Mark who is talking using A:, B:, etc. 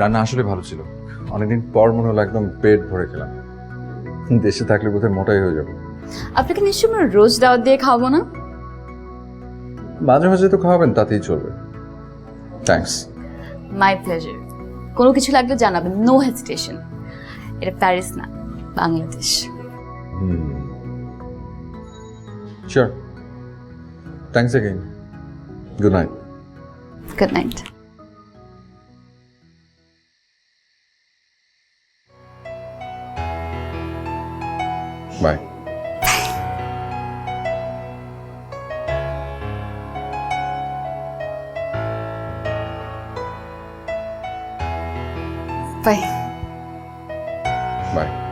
A: রান্না আসলে ভালো ছিল। অনেকদিন পর মনে হলো একদম পেট ভরে খেলাম। দেশে থাকলে বোধহয় মোটাই হয়ে যাবে।
B: আপনাকে নিশ্চয়ই আমরা রোজ দাওয়াত দিয়ে খাওয়াবো না?
A: মাঝে মাঝে তো খাওয়াবেন তাতেই চলবে। থ্যাঙ্কস
B: মাই প্লেজার কোনো কিছু লাগলে জানাবেন। নো হেজিটেশন এটা প্যারিস না Bangladesh.
A: Sure thanks again good night
B: good night
A: Bye.
B: Bye.
A: Bye.